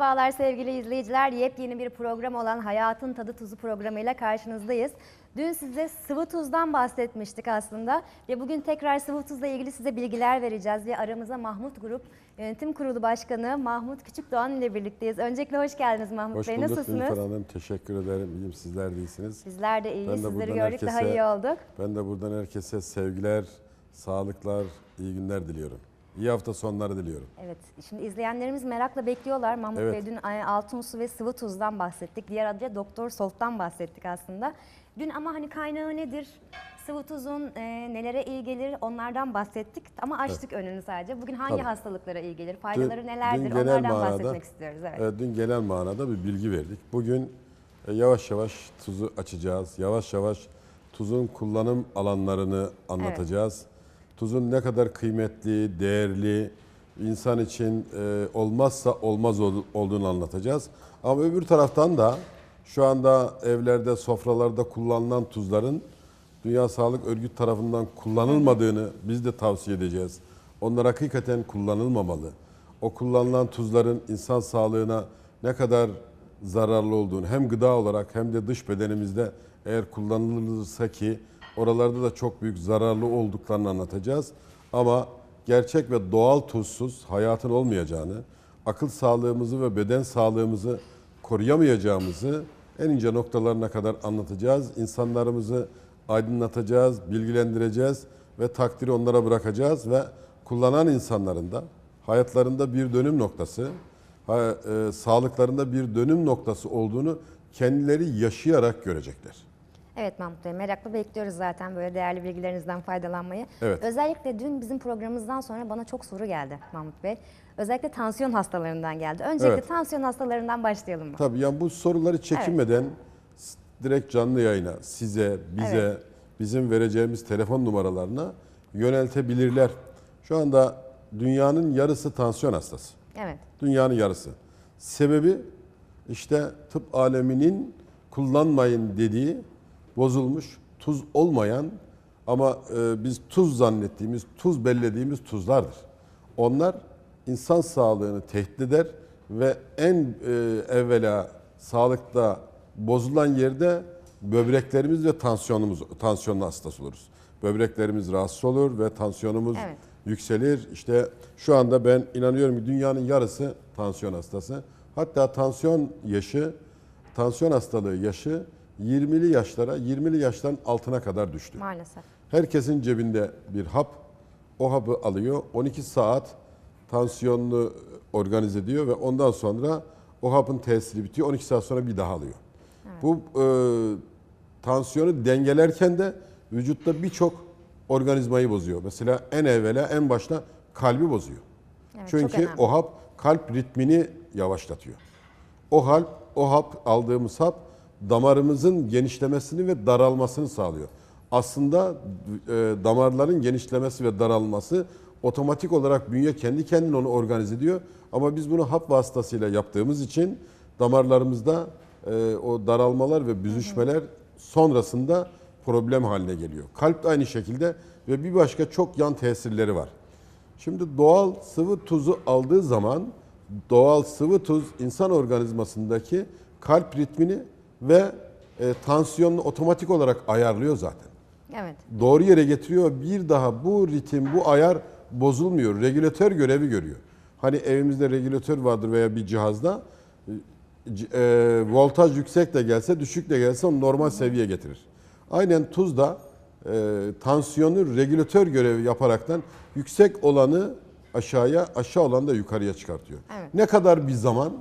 Merhabalar sevgili izleyiciler. Yepyeni bir program olan Hayatın Tadı Tuzu programıyla karşınızdayız. Dün size sıvı tuzdan bahsetmiştik aslında ve bugün tekrar sıvı tuzla ilgili size bilgiler vereceğiz ve aramıza Mahmut Grup Yönetim Kurulu Başkanı Mahmut Küçükdoğan ile birlikteyiz. Öncelikle hoş geldiniz Mahmut Hoş Bey. bulduk Nasılsınız? Nilüfer Hanım. Teşekkür ederim. İyiyim sizler de iyisiniz. Bizler de iyiyiz. Ben de Sizleri gördük daha herkese- iyi olduk. Ben de buradan herkese sevgiler, sağlıklar, iyi günler diliyorum. İyi hafta sonları diliyorum. Evet, şimdi izleyenlerimiz merakla bekliyorlar. Mahmut Evet. Bey dün e, altın su ve sıvı tuzdan bahsettik. Diğer adıyla Doktor Salt'tan bahsettik aslında. Dün ama hani kaynağı nedir? Sıvı tuzun e, nelere iyi gelir onlardan bahsettik ama açtık önünü sadece. Bugün hangi Tabii. hastalıklara iyi gelir? Faydaları Dün- nelerdir? dün Onlardan manada- bahsetmek istiyoruz. Evet. Evet, dün genel manada bir bilgi verdik. Bugün e, yavaş yavaş tuzu açacağız. Yavaş yavaş tuzun kullanım alanlarını anlatacağız. Tuzun ne kadar kıymetli, değerli, insan için e, olmazsa olmaz ol- olduğunu anlatacağız. Ama öbür taraftan da şu anda evlerde, sofralarda kullanılan tuzların Dünya Sağlık Örgütü tarafından kullanılmadığını biz de tavsiye edeceğiz. Onlar hakikaten kullanılmamalı. O kullanılan tuzların insan sağlığına ne kadar zararlı olduğunu hem gıda olarak hem de dış bedenimizde eğer kullanılırsa ki oralarda da çok büyük zararlı olduklarını anlatacağız. Ama gerçek ve doğal tuzsuz hayatın olmayacağını, akıl sağlığımızı ve beden sağlığımızı koruyamayacağımızı en ince noktalarına kadar anlatacağız. İnsanlarımızı aydınlatacağız, bilgilendireceğiz ve takdiri onlara bırakacağız ve kullanan insanların da hayatlarında bir dönüm noktası, e, sağlıklarında bir dönüm noktası olduğunu kendileri yaşayarak görecekler. Evet Mahmut Bey merakla bekliyoruz zaten böyle değerli bilgilerinizden faydalanmayı. Evet. Özellikle dün bizim programımızdan sonra bana çok soru geldi Mahmut Bey. Özellikle tansiyon hastalarından geldi. Öncelikle Evet. tansiyon hastalarından başlayalım mı? Tabii yani bu soruları çekinmeden s- direkt canlı yayına size, bize, Evet. bizim vereceğimiz telefon numaralarına yöneltebilirler. Şu anda dünyanın yarısı tansiyon hastası. Evet. Dünyanın yarısı. Sebebi işte tıp aleminin kullanmayın dediği bozulmuş, tuz olmayan ama e, biz tuz zannettiğimiz, tuz bellediğimiz tuzlardır. Onlar insan sağlığını tehdit eder ve en e, evvela sağlıkta bozulan yerde böbreklerimiz ve tansiyonumuz, tansiyonlu hastası oluruz. Böbreklerimiz rahatsız olur ve tansiyonumuz Evet. yükselir. İşte şu anda ben inanıyorum ki dünyanın yarısı tansiyon hastası. Hatta tansiyon yaşı, tansiyon hastalığı yaşı 20'li yaşlara, 20'li yaşların altına kadar düştü. Maalesef. Herkesin cebinde bir hap. O hapı alıyor. 12 saat tansiyonunu organize ediyor ve ondan sonra o hapın tesiri bitiyor. 12 saat sonra bir daha alıyor. Bu e, tansiyonu dengelerken de vücutta birçok organizmayı bozuyor. Mesela en evvela en başta kalbi bozuyor. Evet, Çünkü o hap kalp ritmini yavaşlatıyor. O hap, o hap aldığımız hap damarımızın genişlemesini ve daralmasını sağlıyor. Aslında e, damarların genişlemesi ve daralması otomatik olarak bünye kendi kendine onu organize ediyor. Ama biz bunu hap vasıtasıyla yaptığımız için damarlarımızda e, o daralmalar ve büzüşmeler sonrasında problem haline geliyor. Kalp de aynı şekilde ve bir başka çok yan tesirleri var. Şimdi doğal sıvı tuzu aldığı zaman doğal sıvı tuz insan organizmasındaki kalp ritmini ve e, tansiyonunu otomatik olarak ayarlıyor zaten. Evet. Doğru yere getiriyor. Bir daha bu ritim, bu ayar bozulmuyor. Regülatör görevi görüyor. Hani evimizde regülatör vardır veya bir cihazda. c- e, voltaj yüksek de gelse, düşük de gelse onu normal seviyeye getirir. Aynen tuz da e, tansiyonu regülatör görevi yaparaktan yüksek olanı aşağıya, aşağı olanı da yukarıya çıkartıyor. Evet. Ne kadar bir zaman,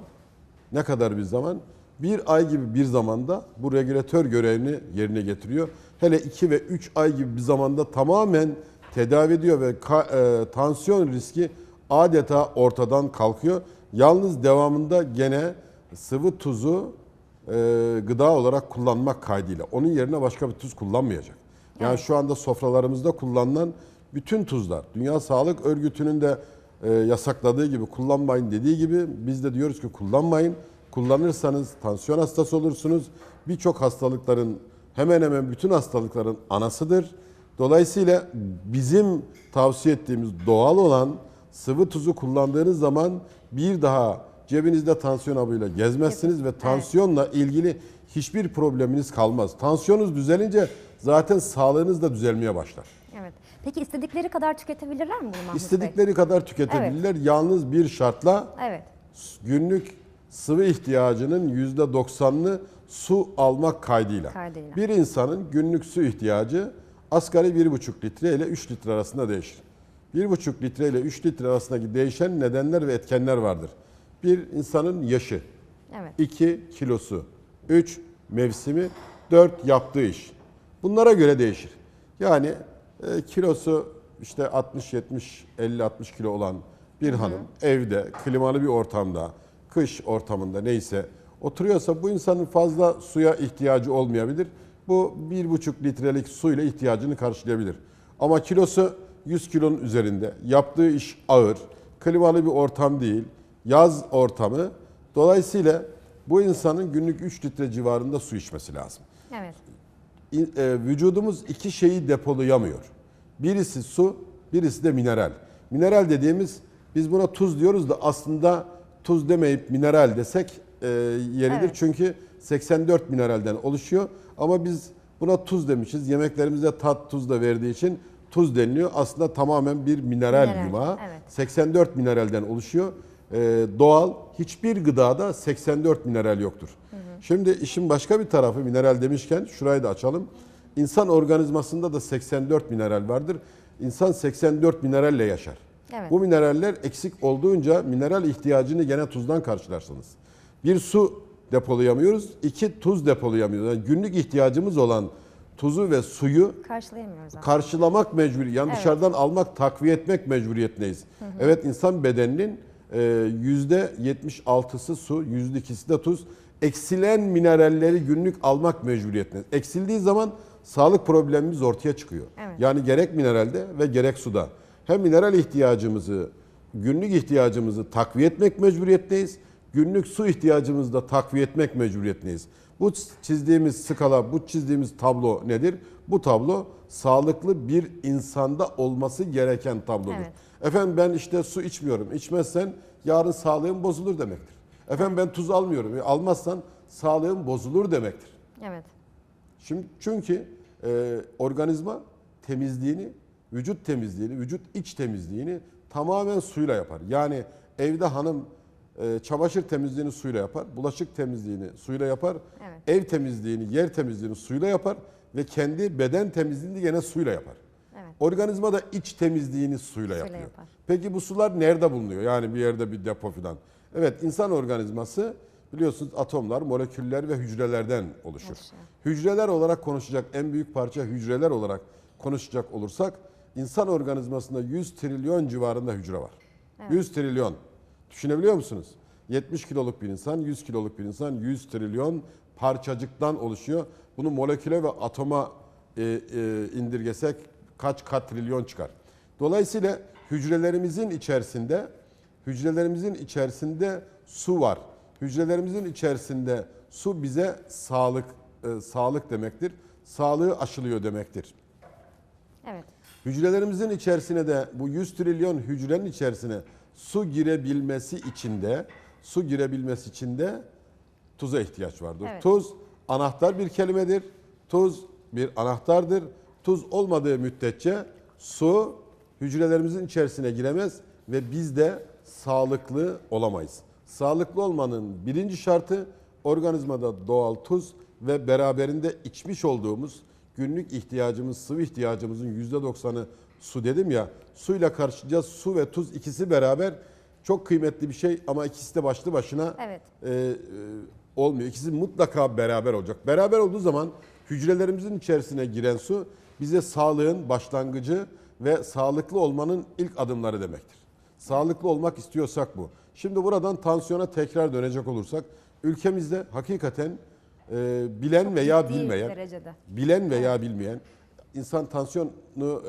ne kadar bir zaman? Bir ay gibi bir zamanda bu regülatör görevini yerine getiriyor. Hele iki ve üç ay gibi bir zamanda tamamen tedavi ediyor ve ka- e, tansiyon riski adeta ortadan kalkıyor. Yalnız devamında gene sıvı tuzu e, gıda olarak kullanmak kaydıyla. Onun yerine başka bir tuz kullanmayacak. Yani şu anda sofralarımızda kullanılan bütün tuzlar, Dünya Sağlık Örgütü'nün de e, yasakladığı gibi kullanmayın dediği gibi biz de diyoruz ki kullanmayın. Kullanırsanız tansiyon hastası olursunuz. Birçok hastalıkların hemen hemen bütün hastalıkların anasıdır. Dolayısıyla bizim tavsiye ettiğimiz doğal olan sıvı tuzu kullandığınız zaman bir daha cebinizde tansiyon hapıyla gezmezsiniz ve tansiyonla ilgili hiçbir probleminiz kalmaz. Tansiyonunuz düzelince zaten sağlığınız da düzelmeye başlar. Evet. Peki istedikleri kadar tüketebilirler mi bunu Mahmut Bey? İstedikleri kadar tüketebilirler. Yalnız bir şartla Evet. günlük sıvı ihtiyacının %90'ını su almak kaydıyla. Kaydıyla. Bir insanın günlük su ihtiyacı asgari 1,5 litre ile 3 litre arasında değişir. 1,5 litre ile 3 litre arasındaki değişen nedenler ve etkenler vardır. Bir insanın yaşı, Evet. 2 kilosu, 3 mevsimi, 4 yaptığı iş. Bunlara göre değişir. Yani e, kilosu işte 60 70 50 60 kilo olan bir hanım evde klimalı bir ortamda, kış ortamında neyse oturuyorsa bu insanın fazla suya ihtiyacı olmayabilir. Bu 1,5 litrelik suyla ihtiyacını karşılayabilir. Ama kilosu 100 kilonun üzerinde, yaptığı iş ağır, klimalı bir ortam değil, yaz ortamı. Dolayısıyla bu insanın günlük 3 litre civarında su içmesi lazım. Evet. E, vücudumuz iki şeyi depolayamıyor. Birisi su, birisi de mineral. Mineral dediğimiz biz buna tuz diyoruz da aslında tuz demeyip mineral desek e, yeridir. Evet. Çünkü 84 mineralden oluşuyor ama biz buna tuz demişiz. Yemeklerimizde tat tuz da verdiği için tuz deniliyor. Aslında tamamen bir mineral, Mineral, yumağı. evet. 84 mineralden oluşuyor. Ee, doğal hiçbir gıdada 84 mineral yoktur. Şimdi işin başka bir tarafı mineral demişken şurayı da açalım. İnsan organizmasında da 84 mineral vardır. İnsan 84 mineralle yaşar. Evet. Bu mineraller eksik olduğunca mineral ihtiyacını gene tuzdan karşılarsınız. Bir su depolayamıyoruz, iki tuz depolayamıyoruz. Yani günlük ihtiyacımız olan tuzu ve suyu Karşılayamıyoruz aslında. karşılamak mecburi. Yani Evet. dışarıdan almak, takviye etmek mecburiyetindeyiz. Evet insan bedeninin e, yüzde 76'sı su, yüzde 2'si de tuz. Eksilen mineralleri günlük almak mecburiyetindeyiz. Eksildiği zaman sağlık problemimiz ortaya çıkıyor. Evet. Yani gerek mineralde ve gerek suda. Hem mineral ihtiyacımızı, günlük ihtiyacımızı takviye etmek mecburiyetindeyiz. Günlük su ihtiyacımızı da takviye etmek mecburiyetindeyiz. Bu çizdiğimiz skala, bu çizdiğimiz tablo nedir? Bu tablo sağlıklı bir insanda olması gereken tablodur. Evet. Efendim ben işte su içmiyorum. İçmezsen yarın sağlığın bozulur demektir. Efendim ben tuz almıyorum. E, Almazsan sağlığın bozulur demektir. Evet. Şimdi çünkü e, organizma temizliğini, vücut temizliğini, vücut iç temizliğini tamamen suyla yapar. Yani evde hanım e, çamaşır temizliğini suyla yapar, bulaşık temizliğini suyla yapar, Evet. ev temizliğini, yer temizliğini suyla yapar ve kendi beden temizliğini gene suyla yapar. Evet. Organizma da iç temizliğini suyla, Suyla yapıyor. yapar. Peki bu sular nerede bulunuyor? Yani bir yerde bir depo falan. Evet insan organizması biliyorsunuz atomlar, moleküller ve hücrelerden oluşur. Oluşuyor. Hücreler olarak konuşacak en büyük parça hücreler olarak konuşacak olursak insan organizmasında 100 trilyon civarında hücre var. 100 trilyon. Düşünebiliyor musunuz? 70 kiloluk bir insan, 100 kiloluk bir insan 100 trilyon parçacıktan oluşuyor. Bunu moleküle ve atoma e, e, indirgesek kaç katrilyon çıkar. Dolayısıyla hücrelerimizin içerisinde hücrelerimizin içerisinde su var. Hücrelerimizin içerisinde su bize sağlık e, sağlık demektir. Sağlığı aşılıyor demektir. Evet. Hücrelerimizin içerisine de bu 100 trilyon hücrenin içerisine su girebilmesi için de su girebilmesi için de tuza ihtiyaç vardır. Evet. Tuz anahtar bir kelimedir. Tuz bir anahtardır. Tuz olmadığı müddetçe su hücrelerimizin içerisine giremez ve biz de sağlıklı olamayız. Sağlıklı olmanın birinci şartı organizmada doğal tuz ve beraberinde içmiş olduğumuz günlük ihtiyacımız, sıvı ihtiyacımızın %90'ı su dedim ya. Suyla karşılayacağız. Su ve tuz ikisi beraber çok kıymetli bir şey ama ikisi de başlı başına Evet. e, e, olmuyor. İkisi mutlaka beraber olacak. Beraber olduğu zaman hücrelerimizin içerisine giren su bize sağlığın başlangıcı ve sağlıklı olmanın ilk adımları demektir. Sağlıklı olmak istiyorsak bu. Şimdi buradan tansiyona tekrar dönecek olursak ülkemizde hakikaten e, bilen veya ciddi bilmeyen derecede. bilen veya bilmeyen insan tansiyonu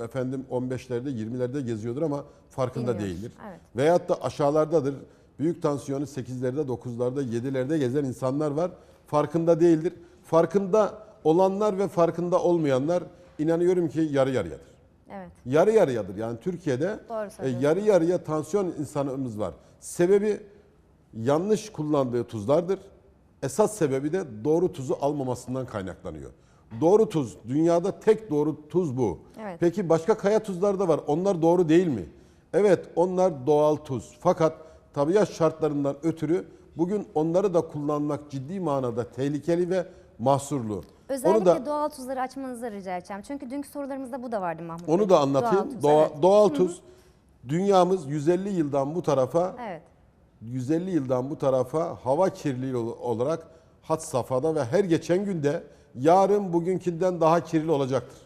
efendim 15'lerde 20'lerde geziyordur ama farkında Bilmiyor. değildir. Evet. Veyahut da aşağılardadır. Büyük tansiyonu 8'lerde, 9'larda, 7'lerde gezen insanlar var. Farkında değildir. Farkında olanlar ve farkında olmayanlar inanıyorum ki yarı yarıyadır. Evet. Yarı yarıyadır. Yani Türkiye'de e, yarı yarıya tansiyon insanımız var. Sebebi yanlış kullandığı tuzlardır. Esas sebebi de doğru tuzu almamasından kaynaklanıyor. Doğru tuz, dünyada tek doğru tuz bu. Evet. Peki başka kaya tuzları da var. Onlar doğru değil mi? Evet, onlar doğal tuz. Fakat tabiat şartlarından ötürü bugün onları da kullanmak ciddi manada tehlikeli ve mahsurlu. Özellikle Onu da doğal tuzları açmanızı rica edeceğim. Çünkü dünkü sorularımızda bu da vardı Mahmut onu Bey. da anlatayım. Doğal tuz, Doğa- evet. doğal tuz dünyamız 150 yıldan bu tarafa Evet. 150 yıldan bu tarafa hava kirliliği ol- olarak hat safhada ve her geçen günde yarın bugünkünden daha kirli olacaktır.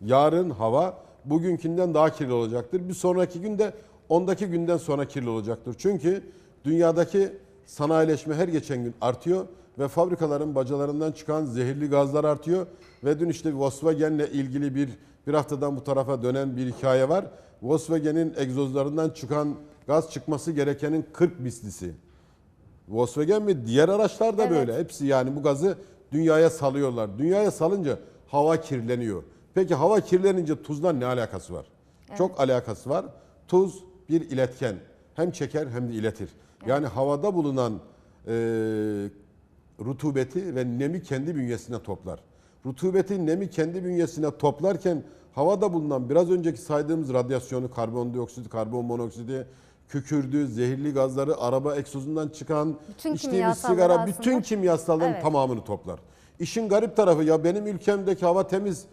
Yarın hava bugünkünden daha kirli olacaktır. Bir sonraki günde ondaki günden sonra kirli olacaktır. Çünkü dünyadaki sanayileşme her geçen gün artıyor ve fabrikaların bacalarından çıkan zehirli gazlar artıyor ve dün işte Volkswagen'le ilgili bir bir haftadan bu tarafa dönen bir hikaye var. Volkswagen'in egzozlarından çıkan gaz çıkması gerekenin 40 mislisi. Volkswagen ve diğer araçlar da Evet. böyle. Hepsi yani bu gazı dünyaya salıyorlar. Dünyaya salınca hava kirleniyor. Peki hava kirlenince tuzla ne alakası var? Çok alakası var. Tuz bir iletken. Hem çeker hem de iletir. Yani havada bulunan e, rutubeti ve nemi kendi bünyesine toplar. Rutubeti, nemi kendi bünyesine toplarken havada bulunan biraz önceki saydığımız radyasyonu, karbondioksit, karbon monoksidi, kükürdü, zehirli gazları, araba egzozundan çıkan, Bütün içtiğimiz sigara, aslında- bütün kimyasalların Evet. tamamını toplar. İşin garip tarafı ya benim ülkemdeki hava temiz,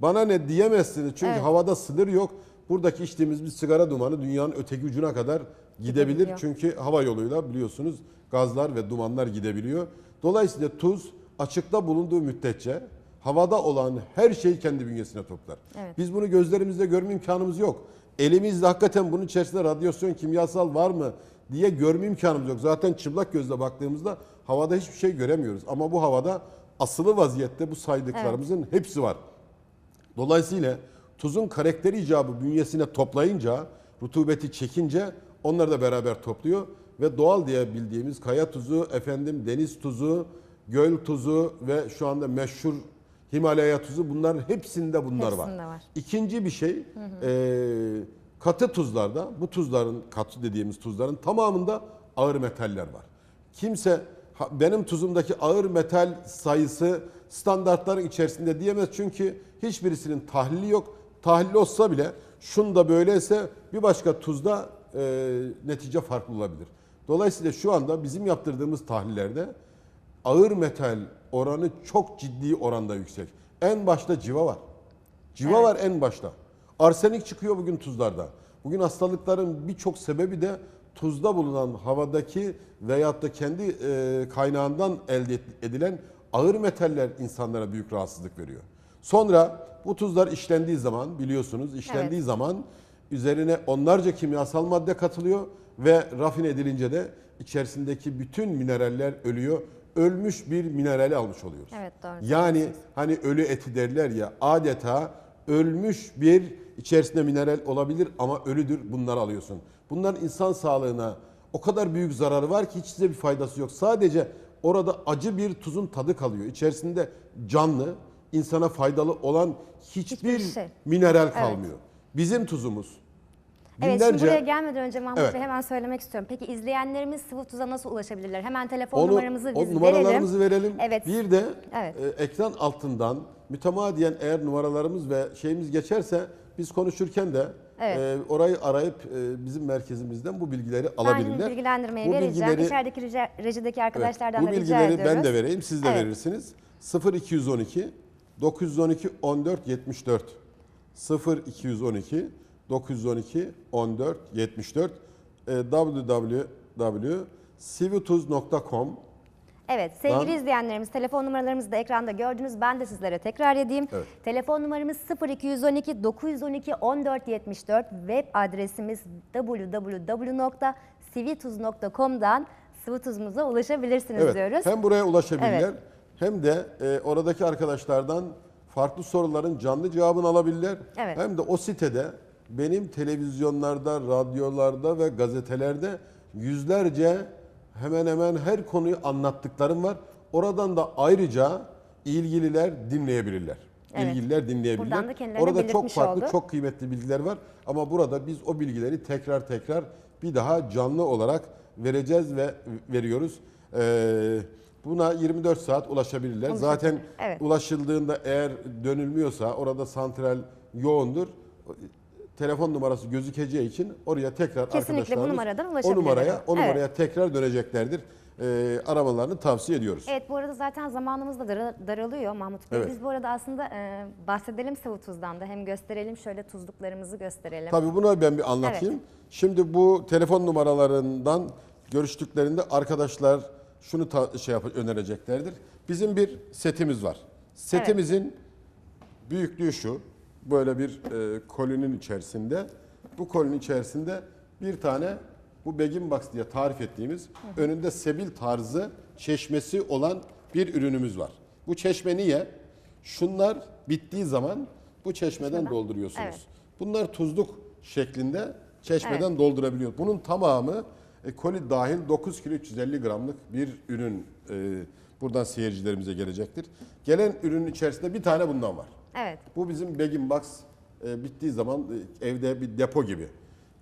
bana ne diyemezsiniz. Çünkü Evet. havada sınır yok. Buradaki içtiğimiz bir sigara dumanı dünyanın öteki ucuna kadar gidebilir. Gidebiliyor. Çünkü hava yoluyla biliyorsunuz gazlar ve dumanlar gidebiliyor. Dolayısıyla tuz açıkta bulunduğu müddetçe havada olan her şeyi kendi bünyesine toplar. Evet. Biz bunu gözlerimizle görme imkanımız yok. Elimizde hakikaten bunun içerisinde radyasyon, kimyasal var mı diye görme imkanımız yok. Zaten çıplak gözle baktığımızda havada hiçbir şey göremiyoruz. Ama bu havada asılı vaziyette bu saydıklarımızın hepsi var. Dolayısıyla tuzun karakteri icabı bünyesine toplayınca, rutubeti çekince onları da beraber topluyor ve doğal diye bildiğimiz kaya tuzu, efendim deniz tuzu, göl tuzu ve şu anda meşhur Himalaya tuzu bunların hepsinde bunlar var. Hepsinde var. İkinci bir şey e, katı tuzlarda bu tuzların katı dediğimiz tuzların tamamında ağır metaller var. Kimse benim tuzumdaki ağır metal sayısı standartların içerisinde diyemez çünkü hiçbirisinin tahlili yok. Tahlil olsa bile şunda böyleyse bir başka tuzda e, netice farklı olabilir. Dolayısıyla şu anda bizim yaptırdığımız tahlillerde ağır metal oranı çok ciddi oranda yüksek. En başta civa var. Civa Evet. var en başta. Arsenik çıkıyor bugün tuzlarda. Bugün hastalıkların birçok sebebi de tuzda bulunan havadaki veyahut da kendi e, kaynağından elde edilen ağır metaller insanlara büyük rahatsızlık veriyor. Sonra bu tuzlar işlendiği zaman biliyorsunuz işlendiği zaman üzerine onlarca kimyasal madde katılıyor ve rafine edilince de içerisindeki bütün mineraller ölüyor. Ölmüş bir minerali almış oluyoruz. Evet, doğru Yani hani ölü eti derler ya adeta ölmüş bir içerisinde mineral olabilir ama ölüdür bunları alıyorsun. Bunların insan sağlığına o kadar büyük zararı var ki hiç size bir faydası yok. Sadece orada acı bir tuzun tadı kalıyor. İçerisinde canlı, insana faydalı olan hiçbir, Hiçbir şey. mineral kalmıyor. Bizim tuzumuz Evet şimdi buraya gelmeden önce Mahmut Evet. Bey hemen söylemek istiyorum. Peki izleyenlerimiz sıvı tuza nasıl ulaşabilirler? Hemen telefon Onu, numaramızı o biz numaralarımızı verelim. Evet. Bir de Evet. e, ekran altından mütemadiyen eğer numaralarımız ve şeyimiz geçerse biz konuşurken de Evet. e, orayı arayıp e, bizim merkezimizden bu bilgileri Ben alabilirler. bilgilendirmeyi Bu vereceğim. bilgileri- İçerideki rica- rejideki Evet, arkadaşlardan bu da rica bilgileri ediyoruz. ben de vereyim, siz de Evet. verirsiniz. 0212 912 14 74 0212 912 14 74 e, www.sivituz.com Evet sevgili Ben- izleyenlerimiz telefon numaralarımızı da ekranda gördünüz. Ben de sizlere tekrar edeyim. Evet. Telefon numaramız 0212 912 1474. Web adresimiz www.sivituz.com'dan Sivituz'umuza ulaşabilirsiniz Evet, diyoruz. hem buraya ulaşabilirler Evet. hem de e, oradaki arkadaşlardan farklı soruların canlı cevabını alabilirler. Evet. Hem de o sitede benim televizyonlarda, radyolarda ve gazetelerde yüzlerce hemen hemen her konuyu anlattıklarım var. Oradan da ayrıca ilgililer dinleyebilirler. Evet. İlgililer dinleyebilirler. Buradan da Orada çok farklı, oldu. çok kıymetli bilgiler var. Ama burada biz o bilgileri tekrar tekrar bir daha canlı olarak vereceğiz ve veriyoruz. Ee, buna 24 saat ulaşabilirler. Zaten Evet. ulaşıldığında eğer dönülmüyorsa orada santral yoğundur. Telefon numarası gözükeceği için oraya tekrar Kesinlikle bu numaradan o numaraya o Evet. numaraya tekrar döneceklerdir. Ee, aramalarını tavsiye ediyoruz. Evet bu arada zaten zamanımız da dara- daralıyor Mahmut Bey. Evet. Biz bu arada aslında e, bahsedelim sıvı tuzdan da hem gösterelim şöyle tuzluklarımızı gösterelim. Tabii bunu ben bir anlatayım. Şimdi bu telefon numaralarından görüştüklerinde arkadaşlar şunu ta- şey yap önereceklerdir. Bizim bir setimiz var. Setimizin büyüklüğü şu. Böyle bir e, kolinin içerisinde. Bu kolinin içerisinde bir tane bu begin box diye tarif ettiğimiz önünde sebil tarzı çeşmesi olan bir ürünümüz var. Bu çeşme niye? Şunlar bittiği zaman bu çeşmeden dolduruyorsunuz. Evet. Bunlar tuzluk şeklinde çeşmeden doldurabiliyor. Bunun tamamı e, koli dahil 9 kilo 350 gramlık bir ürün e, buradan seyircilerimize gelecektir. Gelen ürünün içerisinde bir tane bundan var. Evet. Bu bizim begin box e, bittiği zaman e, evde bir depo gibi.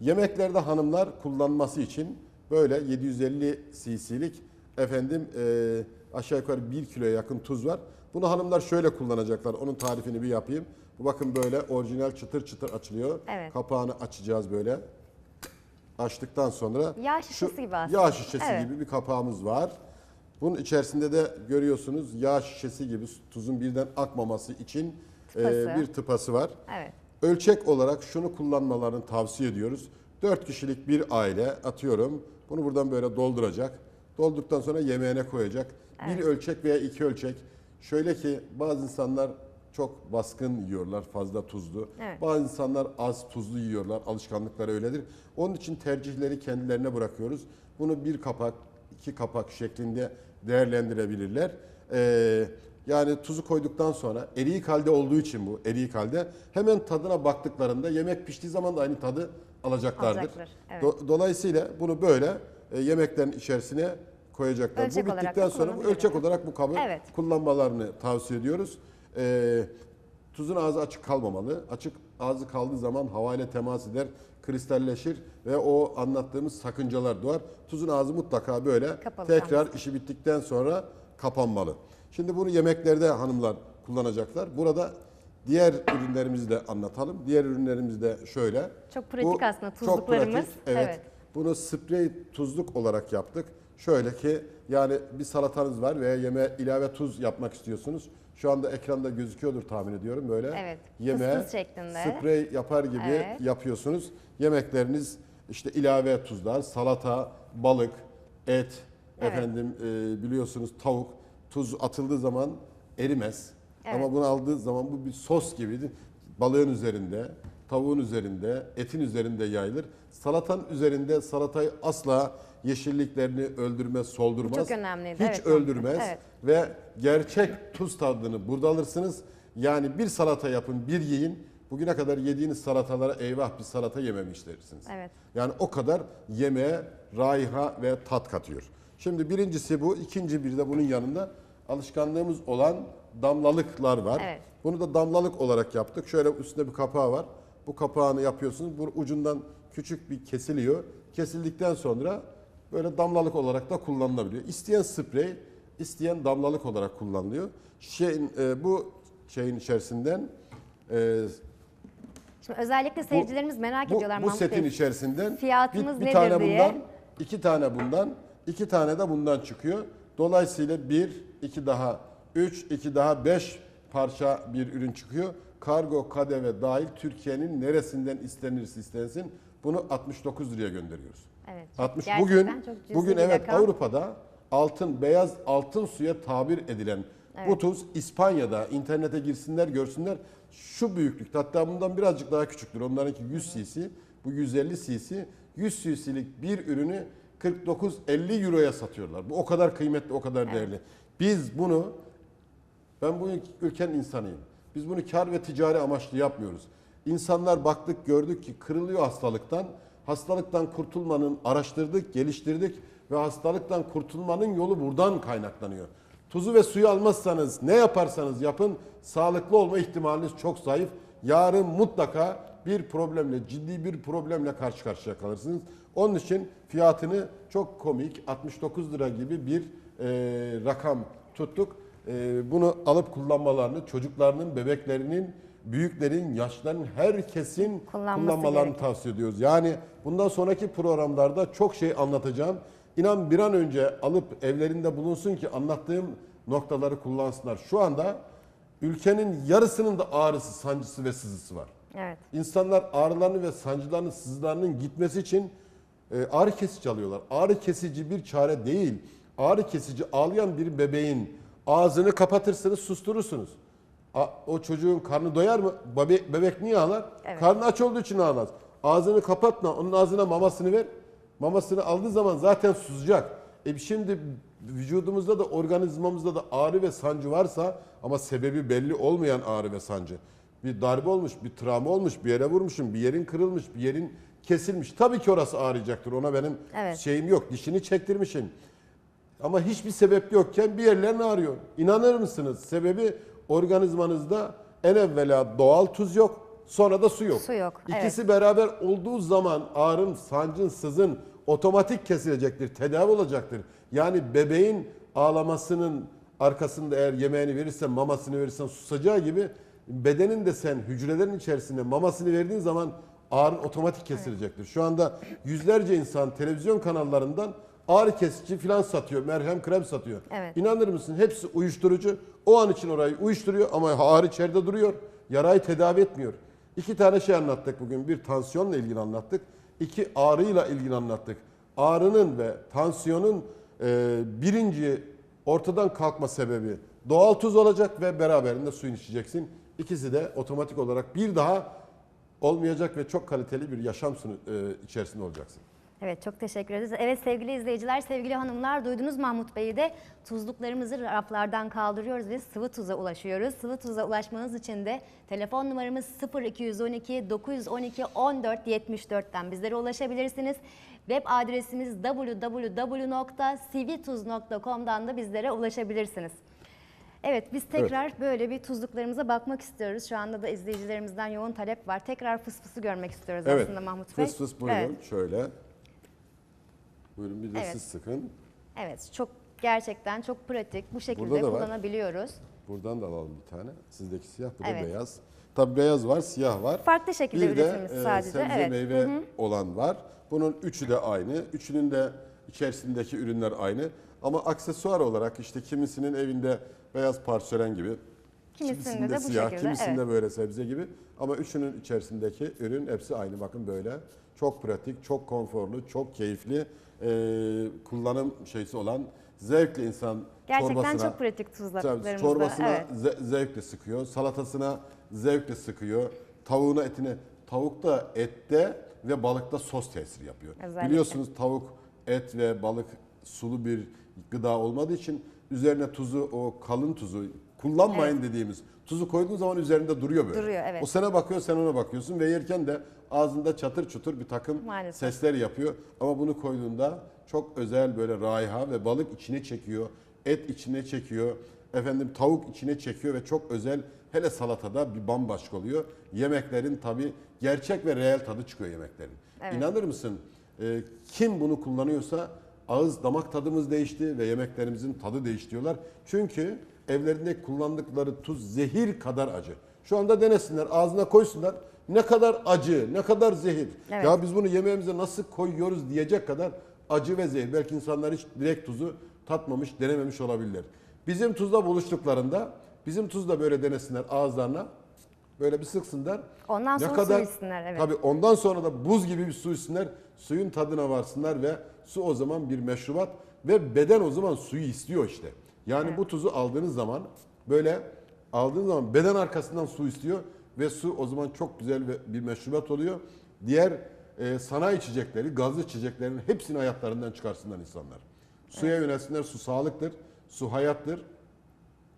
Yemeklerde hanımlar kullanması için böyle 750 cc'lik efendim e, aşağı yukarı 1 kiloya yakın tuz var. Bunu hanımlar şöyle kullanacaklar. Onun tarifini bir yapayım. Bu bakın böyle orijinal çıtır çıtır açılıyor. Evet. Kapağını açacağız böyle. Açtıktan sonra Yağ şişesi gibi aslında. Yağ şişesi Evet. gibi bir kapağımız var. Bunun içerisinde de görüyorsunuz yağ şişesi gibi tuzun birden akmaması için Tıpası. e, bir tıpası var. Evet. Ölçek olarak şunu kullanmalarını tavsiye ediyoruz. 4 kişilik bir aile atıyorum. Bunu buradan böyle dolduracak. Doldurduktan sonra yemeğine koyacak. Bir ölçek veya iki ölçek. Şöyle ki bazı insanlar çok baskın yiyorlar, fazla tuzlu. Evet. Bazı insanlar az tuzlu yiyorlar, alışkanlıkları öyledir. Onun için tercihleri kendilerine bırakıyoruz. Bunu bir kapak, iki kapak şeklinde değerlendirebilirler. Ee, yani tuzu koyduktan sonra eriyik halde olduğu için bu eriyik halde hemen tadına baktıklarında yemek piştiği zaman da aynı tadı alacaklardır. Alacaklar, evet. Do- Dolayısıyla bunu böyle e, yemeklerin içerisine koyacaklar. Ölçek bu bittikten sonra bu ölçek olarak bu kabı Evet. kullanmalarını tavsiye ediyoruz. Ee, tuzun ağzı açık kalmamalı. Açık ağzı kaldığı zaman havayla temas eder, kristalleşir ve o anlattığımız sakıncalar doğar. Tuzun ağzı mutlaka böyle Kapalı tekrar işi bittikten sonra kapanmalı. Şimdi bunu yemeklerde hanımlar kullanacaklar. Burada diğer ürünlerimizi de anlatalım. Diğer ürünlerimiz de şöyle. Çok pratik aslında çok tuzluklarımız. pratik, evet. Evet. Bunu sprey tuzluk olarak yaptık. Şöyle ki yani bir salatanız var veya yeme ilave tuz yapmak istiyorsunuz. Şu anda ekranda gözüküyordur tahmin ediyorum böyle. Evet, Yemeğe fıs fıs şeklinde. sprey yapar gibi Evet. yapıyorsunuz. Yemekleriniz işte ilave tuzlar, salata, balık, et, Evet. efendim e, biliyorsunuz tavuk. Tuz atıldığı zaman erimez. Evet. Ama bunu aldığı zaman bu bir sos gibidir. Balığın üzerinde, tavuğun üzerinde, etin üzerinde yayılır. Salatanın üzerinde salatayı asla yeşilliklerini öldürmez, soldurmaz. çok önemliydi, Hiç evet. öldürmez. Evet. Ve gerçek tuz tadını burada alırsınız. Yani bir salata yapın, bir yiyin. Bugüne kadar yediğiniz salatalara eyvah bir salata yememiş dersiniz. Evet. Yani o kadar yemeğe raiha ve tat katıyor. Şimdi birincisi bu. ikinci bir de bunun yanında alışkanlığımız olan damlalıklar var. Evet. Bunu da damlalık olarak yaptık. Şöyle üstünde bir kapağı var. Bu kapağını yapıyorsunuz. Bu ucundan küçük bir kesiliyor. Kesildikten sonra böyle damlalık olarak da kullanılabiliyor. İsteyen sprey, isteyen damlalık olarak kullanılıyor. Şeyin, e, bu şeyin içerisinden e, Şimdi özellikle seyircilerimiz merak Bu, ediyorlar bu Mahmut setin Bey. içerisinden fiyatımız bir, bir nedir tane diye. bundan, iki tane bundan, iki tane de bundan çıkıyor. Dolayısıyla bir, iki daha üç, iki daha beş parça bir ürün çıkıyor. Kargo, KDV dahil Türkiye'nin neresinden istenirse istensin bunu 69 liraya gönderiyoruz. Evet, çok- 60 gerçekten bugün bugün evet rakam. Avrupa'da altın beyaz altın suya tabir edilen bu tuz İspanya'da internete girsinler görsünler şu büyüklükte hatta bundan birazcık daha küçüktür. Onlarınki 100 cc bu 150 cc 100 cc'lik bir ürünü 49-50 euroya satıyorlar. Bu o kadar kıymetli o kadar değerli. Biz bunu ben bu ülkenin insanıyım. Biz bunu kar ve ticari amaçlı yapmıyoruz. İnsanlar baktık gördük ki kırılıyor hastalıktan. Hastalıktan kurtulmanın araştırdık, geliştirdik ve hastalıktan kurtulmanın yolu buradan kaynaklanıyor. Tuzu ve suyu almazsanız ne yaparsanız yapın sağlıklı olma ihtimaliniz çok zayıf. Yarın mutlaka bir problemle, ciddi bir problemle karşı karşıya kalırsınız. Onun için fiyatını çok komik 69 lira gibi bir e, rakam tuttuk. Ee, bunu alıp kullanmalarını, çocuklarının, bebeklerinin, büyüklerin, yaşlıların, herkesin Kullanması kullanmalarını gerekiyor. tavsiye ediyoruz. Yani bundan sonraki programlarda çok şey anlatacağım. İnan bir an önce alıp evlerinde bulunsun ki anlattığım noktaları kullansınlar. Şu anda ülkenin yarısının da ağrısı, sancısı ve sızısı var. Evet. İnsanlar ağrılarını ve sancılarını, sızılarının gitmesi için e, ağrı kesici alıyorlar. Ağrı kesici bir çare değil. Ağrı kesici ağlayan bir bebeğin ağzını kapatırsınız, susturursunuz. O çocuğun karnı doyar mı? Bebe- bebek niye ağlar? Evet. Karnı aç olduğu için ağlar. Ağzını kapatma, onun ağzına mamasını ver. Mamasını aldığı zaman zaten susacak. E şimdi vücudumuzda da organizmamızda da ağrı ve sancı varsa ama sebebi belli olmayan ağrı ve sancı. Bir darbe olmuş, bir travma olmuş, bir yere vurmuşum, bir yerin kırılmış, bir yerin kesilmiş. Tabii ki orası ağrıyacaktır. Ona benim Evet. şeyim yok. Dişini çektirmişim. Ama hiçbir sebep yokken bir yerlerin ağrıyor. İnanır mısınız? Sebebi organizmanızda en evvela doğal tuz yok, sonra da su yok. Su yok, İkisi beraber olduğu zaman ağrın, sancın, sızın otomatik kesilecektir, tedavi olacaktır. Yani bebeğin ağlamasının arkasında eğer yemeğini verirsen, mamasını verirsen susacağı gibi bedenin de sen hücrelerin içerisinde mamasını verdiğin zaman ağrın otomatik kesilecektir. Şu anda yüzlerce insan televizyon kanallarından ağrı kesici falan satıyor, merhem krem satıyor. Evet. İnanır mısın hepsi uyuşturucu. O an için orayı uyuşturuyor ama ağrı içeride duruyor. Yarayı tedavi etmiyor. İki tane şey anlattık bugün. Bir tansiyonla ilgili anlattık. İki ağrıyla ilgili anlattık. Ağrının ve tansiyonun e, birinci ortadan kalkma sebebi doğal tuz olacak ve beraberinde suyun içeceksin. İkisi de otomatik olarak bir daha olmayacak ve çok kaliteli bir yaşam sunu, e, içerisinde olacaksın. Evet çok teşekkür ederiz. Evet sevgili izleyiciler, sevgili hanımlar duydunuz Mahmut Bey'i de tuzluklarımızı raflardan kaldırıyoruz ve sıvı tuza ulaşıyoruz. Sıvı tuza ulaşmanız için de telefon numaramız 0212 912 14 74'ten bizlere ulaşabilirsiniz. Web adresimiz www.sivituz.com'dan da bizlere ulaşabilirsiniz. Evet biz tekrar böyle bir tuzluklarımıza bakmak istiyoruz. Şu anda da izleyicilerimizden yoğun talep var. Tekrar fısfısı görmek istiyoruz Evet. aslında Mahmut Bey. Fıs fıs buyurun Evet. şöyle. Buyurun bir de Evet. siz sıkın. Evet, çok gerçekten çok pratik. Bu şekilde da var. kullanabiliyoruz. Buradan da alalım bir tane. Sizdeki siyah, bu da Evet. beyaz. Tabii beyaz var, siyah var. Farklı şekilde bir de üretilmiş e, sadece. sebze evet. meyve olan var. Bunun üçü de aynı. Üçünün de içerisindeki ürünler aynı. Ama aksesuar olarak işte kimisinin evinde beyaz porselen gibi, Kimisinde de bu siyah, şekilde, kimisinde evet. böyle sebze gibi. Ama üçünün içerisindeki ürün hepsi aynı. Bakın böyle. Çok pratik, çok konforlu, çok keyifli e, kullanım şeysi olan zevkli insan Gerçekten çorbasına, çok pratik Tabii tuzluklarımızda. çorbasına Evet. ze- zevkle sıkıyor, salatasına zevkle sıkıyor, tavuğuna etine. Tavukta, ette ve balıkta sos tesiri yapıyor. Özellikle. Biliyorsunuz tavuk, et ve balık sulu bir gıda olmadığı için üzerine tuzu, o kalın tuzu kullanmayın dediğimiz tuzu koyduğun zaman üzerinde duruyor böyle. Duruyor, evet. O sana bakıyor, sen ona bakıyorsun ve yerken de ağzında çatır çutur bir takım Maalesef. sesler yapıyor. Ama bunu koyduğunda çok özel böyle raiha ve balık içine çekiyor, et içine çekiyor, efendim tavuk içine çekiyor ve çok özel hele salatada bir bambaşka oluyor. Yemeklerin tabi gerçek ve reel tadı çıkıyor yemeklerin. Evet. İnanır mısın? Ee, kim bunu kullanıyorsa ağız damak tadımız değişti ve yemeklerimizin tadı değişti diyorlar. Çünkü evlerinde kullandıkları tuz zehir kadar acı. Şu anda denesinler, ağzına koysunlar Ne kadar acı, ne kadar zehir. Evet. Ya biz bunu yemeğimize nasıl koyuyoruz diyecek kadar acı ve zehir. Belki insanlar hiç direkt tuzu tatmamış, denememiş olabilirler. Bizim tuzla buluştuklarında bizim tuzla böyle denesinler ağızlarına. Böyle bir sıksınlar. Ondan sonra su içsinler, evet. Tabii ondan sonra da buz gibi bir su içsinler. Suyun tadına varsınlar ve su o zaman bir meşrubat ve beden o zaman suyu istiyor işte. Yani bu tuzu aldığınız zaman böyle aldığınız zaman beden arkasından su istiyor ve su o zaman çok güzel bir meşrubat oluyor. Diğer e, sanayi içecekleri, gazlı içeceklerin hepsini hayatlarından çıkarsınlar insanlar. Suya yönelsinler. Su sağlıktır, su hayattır,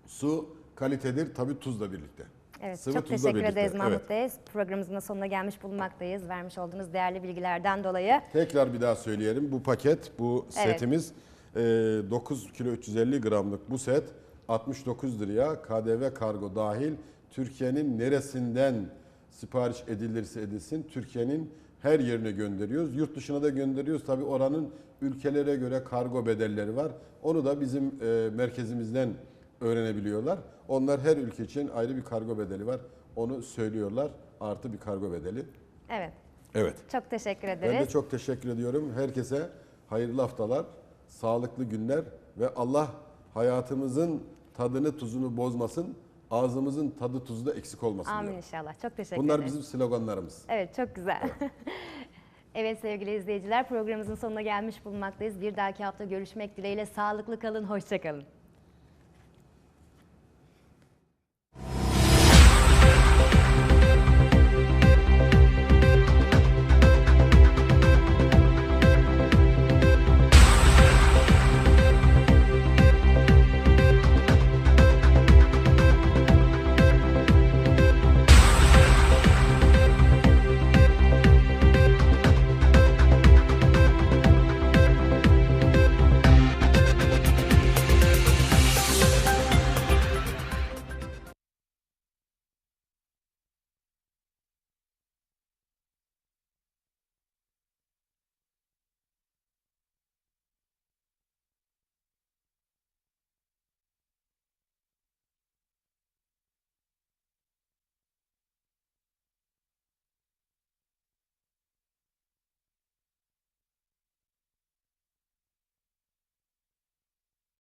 su kalitedir tabii tuzla birlikte. Evet, Sıvı çok teşekkür birlikte. ederiz Mahmut Evet. Bey. Programımızın da sonuna gelmiş bulunmaktayız. Vermiş olduğunuz değerli bilgilerden dolayı. Tekrar bir daha söyleyelim. Bu paket, bu Evet. setimiz e, 9 kilo 350 gramlık bu set 69 liraya KDV kargo dahil Türkiye'nin neresinden sipariş edilirse edilsin Türkiye'nin her yerine gönderiyoruz. Yurt dışına da gönderiyoruz. Tabi oranın ülkelere göre kargo bedelleri var. Onu da bizim e, merkezimizden öğrenebiliyorlar. Onlar her ülke için ayrı bir kargo bedeli var. Onu söylüyorlar. Artı bir kargo bedeli. Evet, Evet. çok teşekkür Ben ederiz. de çok teşekkür ediyorum. Herkese hayırlı haftalar, sağlıklı günler ve Allah hayatımızın tadını tuzunu bozmasın. Ağzımızın tadı tuzu da eksik olmasın. Amin diyorum. inşallah. Çok teşekkür Bunlar ederiz. bizim sloganlarımız. Evet çok güzel. evet sevgili izleyiciler programımızın sonuna gelmiş bulunmaktayız. Bir dahaki hafta görüşmek dileğiyle sağlıklı kalın, hoşça kalın.